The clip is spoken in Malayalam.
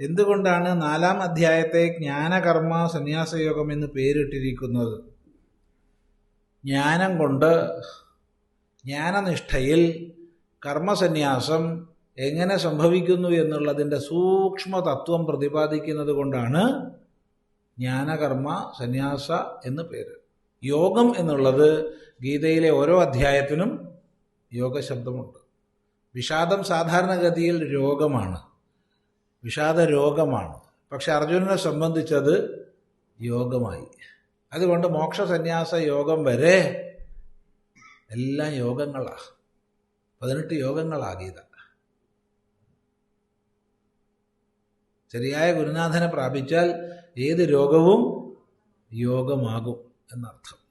എന്തുകൊണ്ടാണ് നാലാം അധ്യായത്തെ ജ്ഞാനകർമ്മ സന്യാസയോഗം എന്ന് പേരിട്ടിരിക്കുന്നത്? ജ്ഞാനം കൊണ്ട് ജ്ഞാനനിഷ്ഠയിൽ കർമ്മസന്യാസം എങ്ങനെ സംഭവിക്കുന്നു എന്നുള്ളതിന്റെ സൂക്ഷ്മ തത്വം പ്രതിപാദിക്കുന്നത് കൊണ്ടാണ് ജ്ഞാനകർമ്മ സന്യാസ എന്ന് പേര്. യോഗം എന്നുള്ളത് ഗീതയിലെ ഓരോ അധ്യായത്തിനും യോഗശബ്ദമുണ്ട്. വിഷാദം സാധാരണഗതിയിൽ രോഗമാണ്. വിഷാദ രോഗമാണ് പക്ഷെ അർജുനനെ സംബന്ധിച്ചത് യോഗമായി. അതുകൊണ്ട് മോക്ഷസന്യാസ യോഗം വരെ എല്ലാം യോഗങ്ങളാ. പതിനെട്ട് യോഗങ്ങളാകീത. ശരിയായ ഗുരുനാഥനെ പ്രാപിച്ചാൽ ഏത് രോഗവും യോഗമാകും എന്നർത്ഥം.